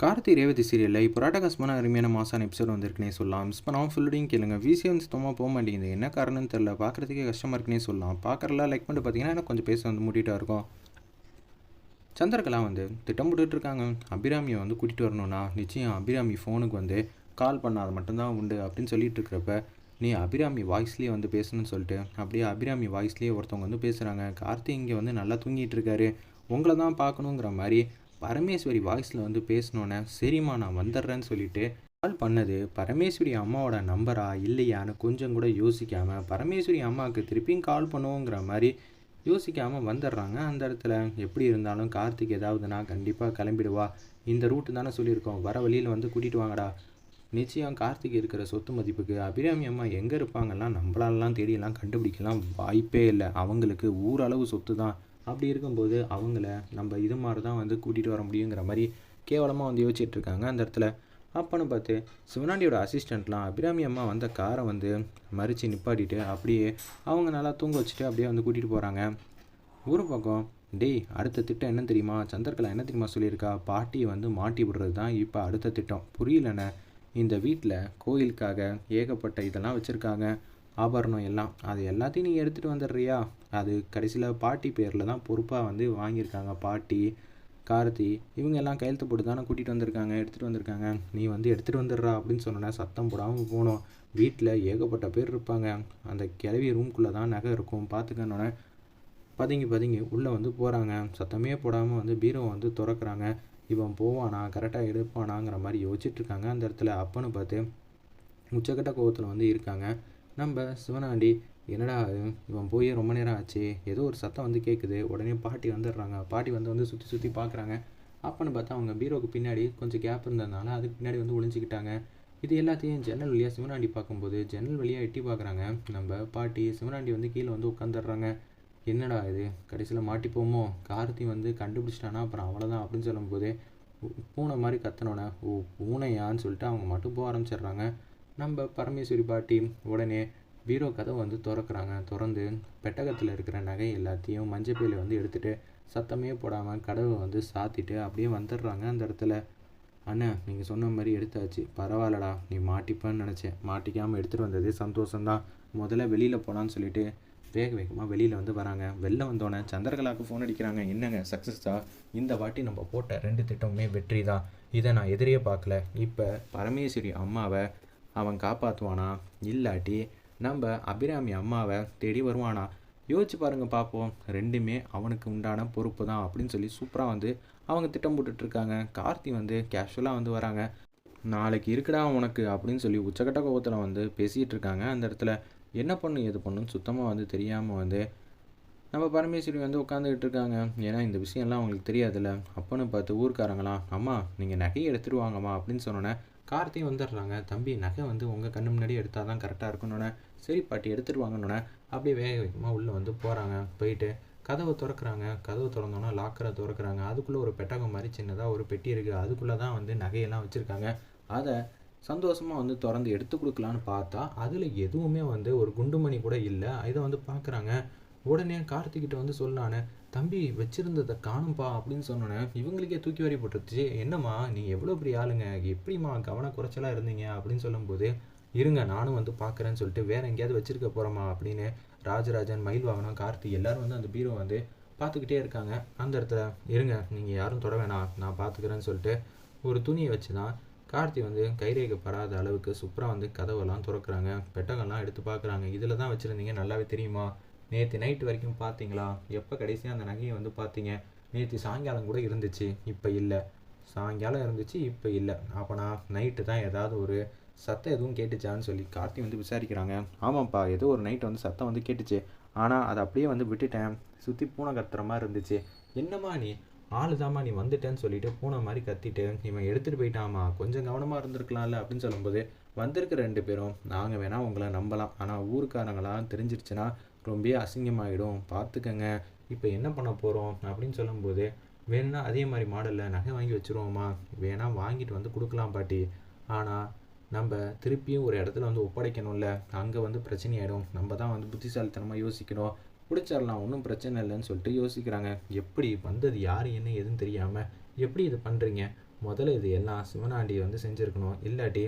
கார்த்தி ரேவதி சீரியலில் இப்போ ராட்டகாசமான அருமையான மாசான எபிசோட் வந்திருக்குனே சொல்லலாம். மிஸ் பண்ணாமல் ஃபுல்லோடையும் கேளுங்க. விசி வந்து சுத்தமாக போக மாட்டேங்குது. என்ன காரணம்னு தெரில பார்க்குறதுக்கே கஷ்டமாக இருக்குன்னே சொல்லலாம். பார்க்குறலாம் லைக் பண்ணிட்டு பார்த்தீங்கன்னா எனக்கு கொஞ்சம் பேச வந்து மூட்டிகிட்டா இருக்கும். சந்திரகலா வந்து திட்டம் போட்டுட்ருக்காங்க அபிராமியை வந்து கூட்டிகிட்டு வரணும்னா நிச்சயம் அபிராமி ஃபோனுக்கு வந்து கால் பண்ணாத மட்டும்தான் உண்டு அப்படின்னு சொல்லிட்டு இருக்கிறப்ப நீ அபிராமி வாய்ஸ்லேயே வந்து பேசணும்னு சொல்லிட்டு அப்படியே அபிராமி வாய்ஸ்லேயே ஒருத்தவங்க வந்து பேசுகிறாங்க கார்த்தி இங்கே வந்து நல்லா தூங்கிட்டு இருக்காரு. உங்களை தான் பார்க்கணுங்கிற மாதிரி பரமேஸ்வரி வாய்ஸில் வந்து பேசினோன்னே சரிம்மா நான் வந்துடுறேன்னு சொல்லிட்டு கால் பண்ணது பரமேஸ்வரி அம்மாவோட நம்பரா இல்லையான்னு கொஞ்சம் கூட யோசிக்காமல் பரமேஸ்வரி அம்மாவுக்கு திருப்பியும் கால் பண்ணுவோங்கிற மாதிரி யோசிக்காமல் வந்துடுறாங்க. அந்த இடத்துல எப்படி இருந்தாலும் கார்த்திக் ஏதாவதுனா கண்டிப்பாக கிளம்பிடுவா. இந்த ரூட்டு தானே சொல்லியிருக்கோம். வர வழியில் வந்து கூட்டிகிட்டு வாங்கடா. நிச்சயம் கார்த்திக் இருக்கிற சொத்து மதிப்புக்கு அபிராமி அம்மா எங்கே இருப்பாங்கலாம் நம்மளாலலாம் தேடியெல்லாம் கண்டுபிடிக்கலாம் வாய்ப்பே இல்லை. அவங்களுக்கு ஊரளவு சொத்து தான் அப்படி இருக்கும்போது அவங்கள நம்ம இது மாதிரி தான் வந்து கூட்டிகிட்டு வர முடியுங்கிற மாதிரி கேவலமாக வந்து யோசிச்சுட்டு இருக்காங்க அந்த இடத்துல. அப்போன்னு பார்த்து சிவனாண்டியோட அசிஸ்டண்ட்லாம் அபிராமி அம்மா வந்த காரை வந்து மறித்து நிப்பாட்டிட்டு அப்படியே அவங்க நல்லா தூங்க வச்சுட்டு அப்படியே வந்து கூட்டிகிட்டு போகிறாங்க ஒரு பக்கம் டேய் அடுத்த திட்டம் என்ன தெரியுமா? சந்திரகலா என்ன தெரியுமா சொல்லியிருக்கா? பாட்டியை வந்து மாட்டி விடுறது தான் இப்போ அடுத்த திட்டம். புரியலண்ணே. இந்த வீட்டில் கோயிலுக்காக ஏகப்பட்ட இதெல்லாம் வச்சுருக்காங்க. ஆபரணம் எல்லாம். அது எல்லாத்தையும் நீங்கள் எடுத்துகிட்டு வந்துடுறியா? அது கடைசியில் பாட்டி பேரில் தான் பொறுப்பாக வந்து வாங்கியிருக்காங்க. பாட்டி கார்த்தி இவங்க எல்லாம் கையெழுத்து போட்டு தானே கூட்டிகிட்டு வந்திருக்காங்க எடுத்துகிட்டு வந்திருக்காங்க. நீ வந்து எடுத்துகிட்டு வந்துடுறா அப்படின்னு சொன்னோன்னே சத்தம் போடாமல் போகணும் வீட்டில் ஏகப்பட்ட பேர் இருப்பாங்க. அந்த கிளவி ரூம்குள்ளே தான் நகை இருக்கும். பார்த்துக்கணுன்னே பதுங்கி பதுங்கி உள்ளே வந்து போகிறாங்க சத்தமே போடாமல் வந்து பீரோவை வந்து திறக்கிறாங்க. இவன் போவானா கரெக்டாக எடுப்பானாங்கிற மாதிரி யோசிச்சுட்ருக்காங்க அந்த இடத்துல. அப்பன்னு பார்த்து உச்சக்கட்ட கோவத்தில் வந்து இருக்காங்க. நம்ம சிவனாண்டி என்னடா இது? இவன் போய் ரொம்ப நேரம் ஆச்சு. ஏதோ ஒரு சத்தம் வந்து கேட்குது உடனே பாட்டி வந்துடுறாங்க. பாட்டி வந்து வந்து சுற்றி சுற்றி பார்க்குறாங்க அப்பன்னு பார்த்தா அவங்க பீரோவுக்கு பின்னாடி கொஞ்சம் கேப் இருந்ததுனால அதுக்கு பின்னாடி வந்து ஒளிஞ்சிக்கிட்டாங்க. இது எல்லாத்தையும் ஜன்னல் வழியாக சிவனாண்டி பார்க்கும்போது ஜன்னல் வழியாக எட்டி பார்க்குறாங்க. நம்ம பாட்டி சிவனாண்டி வந்து கீழே வந்து உட்காந்துடுறாங்க என்னடா இது? கடைசியில் மாட்டிப்போமோ? கார்த்தி வந்து கண்டுபிடிச்சிட்டானா? அப்புறம் அவ்வளோதான் அப்படின்னு சொல்லும்போது பூனை மாதிரி கத்தனோடனே ஓ பூனையான்னு சொல்லிட்டு அவங்க மட்டும் போக ஆரம்பிச்சிடுறாங்க. நம்ம பரமேஸ்வரி பாட்டி உடனே பீரோ கதவை வந்து திறக்கிறாங்க. திறந்து பெட்டகத்தில் இருக்கிற நகை எல்லாத்தையும் மஞ்சப்பையில் வந்து எடுத்துகிட்டு சத்தமே போடாமல் கதவை வந்து சாத்திட்டு அப்படியே வந்துடுறாங்க அந்த இடத்துல. அண்ணன் நீங்கள் சொன்ன மாதிரி எடுத்தாச்சு. பரவாயில்லடா நீ மாட்டிப்பேன்னு நினச்சேன். மாட்டிக்காமல் எடுத்துகிட்டு வந்ததே சந்தோஷம்தான். முதல்ல வெளியில் போகலான்னு சொல்லிட்டு வேக வேகமாக வெளியில் வந்து வராங்க. வெளில வந்தோடனே சந்திரகலாவுக்கு ஃபோன் அடிக்கிறாங்க. என்னங்க சக்ஸஸா இந்த வாட்டி நம்ம போட்ட ரெண்டு திட்டமுமே வெற்றி தான் இதை நான் எதிரியே பார்க்கல. இப்போ பரமேஸ்வரி அம்மாவை அவன் காப்பாற்றுவானா இல்லாட்டி நம்ம அபிராமி அம்மாவை தேடி வருவானா? யோசிச்சு பாருங்கள் பார்ப்போம் ரெண்டுமே அவனுக்கு உண்டான பொறுப்பு தான் அப்படின்னு சொல்லி சூப்பராக வந்து அவங்க திட்டம் போட்டுட்ருக்காங்க கார்த்தி வந்து கேஷுவலாக வந்து வராங்க. நாளைக்கு இருக்குடா உனக்கு அப்படின்னு சொல்லி உச்சக்கட்ட கோபத்தில் வந்து பேசிகிட்டு இருக்காங்க அந்த இடத்துல. என்ன பண்ணு? எது பண்ணுன்னு சுத்தமாக வந்து தெரியாமல் வந்து நம்ம பரமேஸ்வரி வந்து உட்காந்துக்கிட்டு இருக்காங்க. ஏன்னா இந்த விஷயம்லாம் அவங்களுக்கு தெரியாதுல்ல. அப்போன்னு பார்த்து ஊர்க்காரங்களாம் அம்மா நீங்கள் நகையை எடுத்துருவாங்கம்மா அப்படின்னு சொன்னோன்னே கார்த்தி வந்துடுறாங்க. தம்பி நகை வந்து உங்கள் கண்ணு முன்னாடி எடுத்தால் தான் கரெக்டாக இருக்கணுன்னே சரி பாட்டி எடுத்துட்டு வாங்கணுன்னே அப்படியே வேக வேகமாக உள்ளே வந்து போகிறாங்க போயிட்டு கதவை திறக்கிறாங்க. கதவை திறந்தோன்னா லாக்கரை திறக்கிறாங்க. அதுக்குள்ளே ஒரு பெட்டகம் மாதிரி சின்னதாக ஒரு பெட்டி இருக்குது அதுக்குள்ளே தான் வந்து நகையெல்லாம் வச்சுருக்காங்க. அதை சந்தோஷமாக வந்து திறந்து எடுத்து கொடுக்கலான்னு பார்த்தா அதில் எதுவுமே வந்து ஒரு குண்டுமணி கூட இல்லை. இதை வந்து பார்க்குறாங்க. உடனே கார்த்திகிட்ட வந்து சொன்னானே தம்பி வச்சிருந்ததை காணும்பா அப்படின்னு சொன்னோன்னே இவங்களுக்கே தூக்கி வாரி போட்டுருச்சு. என்னம்மா நீங்கள் எவ்வளோ பெரிய ஆளுங்க? எப்படிம்மா கவன குறைச்சலாக இருந்தீங்க? அப்படின்னு சொல்லும்போது இருங்க நானும் வந்து பார்க்குறேன்னு சொல்லிட்டு வேற எங்கேயாவது வச்சிருக்க போகிறோமா அப்படின்னு ராஜராஜன் மயில் வாகனம் கார்த்தி எல்லோரும் வந்து அந்த பீரோ வந்து பார்த்துக்கிட்டே இருக்காங்க. அந்த இடத்துல இருங்க நீங்கள் யாரும் தொட வேணாம் நான் பார்த்துக்கிறேன்னு சொல்லிட்டு ஒரு துணியை வச்சு தான் கார்த்தி வந்து கைரேகை படாத அளவுக்கு சூப்பராக வந்து கதவெல்லாம் திறக்கிறாங்க. பெட்டகம்லாம் எடுத்து பார்க்குறாங்க இதில் தான் வச்சுருந்தீங்க நல்லாவே தெரியுமா? நேற்று நைட் வரைக்கும் பார்த்தீங்களா எப்போ கடைசியாக அந்த நகையை வந்து பார்த்தீங்க நேற்று சாயங்காலம் கூட இருந்துச்சு இப்போ இல்லை. சாயங்காலம் இருந்துச்சு இப்போ இல்லை. அப்போனா நைட்டு தான் ஏதாவது ஒரு சத்தம் எதுவும் கேட்டுச்சான்னு சொல்லி கார்த்தி வந்து விசாரிக்கிறாங்க. ஆமாப்பா ஏதோ ஒரு நைட்டு வந்து சத்தம் வந்து கேட்டுச்சு. ஆனால் அதை அப்படியே வந்து விட்டுட்டேன். சுற்றி பூனை கத்துற மாதிரி இருந்துச்சு. என்னம்மா நீ? ஆளுதாம்மா நீ வந்துட்டேன்னு சொல்லிட்டு பூனை மாதிரி கத்திட்டு இவன் எடுத்துகிட்டு போயிட்டாமா கொஞ்சம் கவனமாக இருந்திருக்கலாம்ல அப்படின்னு சொல்லும்போது வந்திருக்க ரெண்டு பேரும் நாங்கள் வேணால் உங்களை நம்பலாம். ஆனால் ஊருக்காரங்களாம் தெரிஞ்சிருச்சுன்னா ரொம்ப அசிங்கமாயிடும். பார்த்துக்கங்க இப்போ என்ன பண்ண போகிறோம் அப்படின்னு சொல்லும்போது வேணும்னா அதே மாதிரி மாடலில் நகை வாங்கி வச்சுருவோமா வேணால் வாங்கிட்டு வந்து கொடுக்கலாம் பாட்டி. ஆனால் நம்ம திருப்பியும் ஒரு இடத்துல வந்து ஒப்படைக்கணும்ல. அங்கே வந்து பிரச்சனையாயிடும். நம்ம தான் வந்து புத்திசாலித்தனமாக யோசிக்கணும். பிடிச்சிடலாம். ஒன்றும் பிரச்சனை இல்லைன்னு சொல்லிட்டு யோசிக்கிறாங்க. எப்படி? வந்தது யார்? என்ன? எதுன்னு தெரியாமல் எப்படி இது பண்ணுறீங்க முதல்ல இது எல்லாம் சிவனாண்டி வந்து செஞ்சுருக்கணும். இல்லாட்டி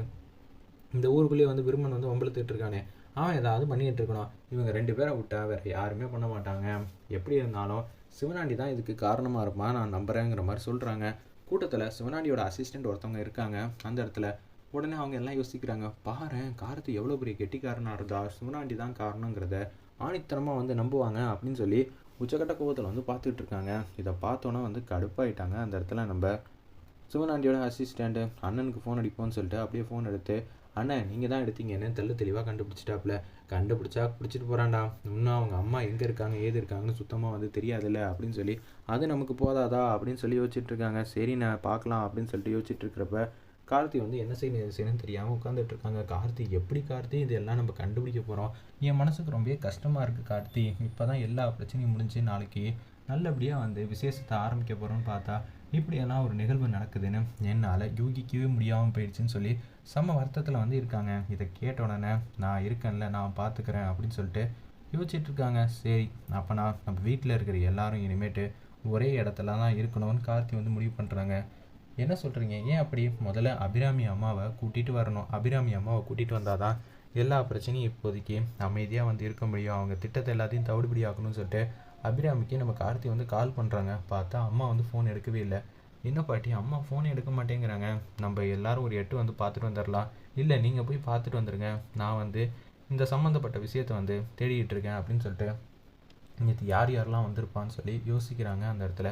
இந்த ஊருக்குள்ளேயே வந்து விருமன் வந்து ஒம்பளத்துட்டு இருக்கானே. அவன் ஏதாவது பண்ணிக்கிட்டு இருக்கணும். இவங்க ரெண்டு பேரை விட்டா வேற யாருமே பண்ண மாட்டாங்க. எப்படி இருந்தாலும் சிவனாண்டி தான் இதுக்கு காரணமாக இருப்பான் நான் நம்புகிறேங்கிற மாதிரி சொல்கிறாங்க கூட்டத்தில் சிவனாண்டியோட அசிஸ்டண்ட் ஒருத்தவங்க இருக்காங்க. அந்த இடத்துல உடனே அவங்க எல்லாம் யோசிக்கிறாங்க பாரு காரத்து எவ்வளோ பெரிய கெட்டிக்காரனாக இருந்தா சிவனாண்டி தான் காரணங்கிறத ஆணித்தனமாக வந்து நம்புவாங்க அப்படின்னு சொல்லி உச்சக்கட்ட கோபத்தில் வந்து பார்த்துட்டு இருக்காங்க. இதை பார்த்தோன்னே வந்து கடுப்பாயிட்டாங்க. அந்த இடத்துல நம்ம சிவனாண்டியோட அசிஸ்டண்ட்டு அண்ணனுக்கு ஃபோன் அடிப்போம்னு சொல்லிட்டு அப்படியே ஃபோன் எடுத்து அண்ணன் நீங்கள் தான் எடுத்தீங்கன்னு தெல்ல தெளிவாக கண்டுபிடிச்சிட்டாப்புல. கண்டுபிடிச்சா பிடிச்சிட்டு போகிறான்டா இன்னும் அவங்க அம்மா எங்கே இருக்காங்க ஏது இருக்காங்கன்னு சுத்தமாக வந்து தெரியாதுல்ல அப்படின்னு சொல்லி அது நமக்கு போதாதா அப்படின்னு சொல்லி யோசிச்சுட்டு இருக்காங்க. சரி நான் பார்க்கலாம் அப்படின்னு சொல்லிட்டு யோசிச்சுட்டு இருக்கிறப்ப கார்த்தி வந்து என்ன செய்யணும் செய்யணும்னு தெரியாமல் உட்காந்துட்டு இருக்காங்க. கார்த்தி எப்படி கார்த்தி? இதெல்லாம் நம்ம கண்டுபிடிக்க போகிறோம் என் மனசுக்கு ரொம்ப கஷ்டமாக இருக்குது கார்த்தி. இப்போ தான் எல்லா பிரச்சனையும் முடிஞ்சு நாளைக்கு நல்லபடியாக வந்து விசேஷத்தை ஆரம்பிக்க போகிறோம்னு பார்த்தா இப்படியெல்லாம் ஒரு நிகழ்வு நடக்குதுன்னு என்னால் யூகிக்கவே முடியாமல் போயிடுச்சுன்னு சொல்லி செம்ம வருத்தத்தில் வந்து இருக்காங்க. இதை கேட்ட உடனே நான் இருக்கேன்ல நான் பார்த்துக்கிறேன் அப்படின்னு சொல்லிட்டு யோசிச்சுட்டு இருக்காங்க. சரி அப்போனா நம்ம வீட்டில் இருக்கிற எல்லாரும் இனிமேட்டு ஒரே இடத்துல தான் இருக்கணும்னு கார்த்தி வந்து முடிவு பண்ணுறாங்க என்ன சொல்கிறீங்க ஏன் அப்படி? முதல்ல அபிராமி அம்மாவை கூட்டிகிட்டு வரணும். அபிராமி அம்மாவை கூட்டிகிட்டு வந்தால் தான் எல்லா பிரச்சனையும் இப்போதைக்கு அமைதியாக வந்து இருக்க முடியும். அவங்க திட்டத்தை எல்லாத்தையும் தவிடுபடி ஆக்கணும்னு சொல்லிட்டு அபிராமிக்கு நம்ம கார்த்தி வந்து கால் பண்ணுறாங்க பார்த்தா அம்மா வந்து ஃபோன் எடுக்கவே இல்லை. என்ன பாட்டி? அம்மா ஃபோனே எடுக்க மாட்டேங்கிறாங்க. நம்ம எல்லாரும் ஒரு எட்டு வந்து பார்த்துட்டு வந்துடலாம் இல்லை நீங்கள் போய் பார்த்துட்டு வந்துடுங்க நான் வந்து இந்த சம்மந்தப்பட்ட விஷயத்தை வந்து தேடிக்கிட்டு இருக்கேன் அப்படின்னு சொல்லிட்டு நேற்று யார் யாரெல்லாம் வந்திருப்பான்னு சொல்லி யோசிக்கிறாங்க அந்த இடத்துல.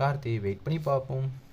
கார்த்தி வெயிட் பண்ணி பார்ப்போம்.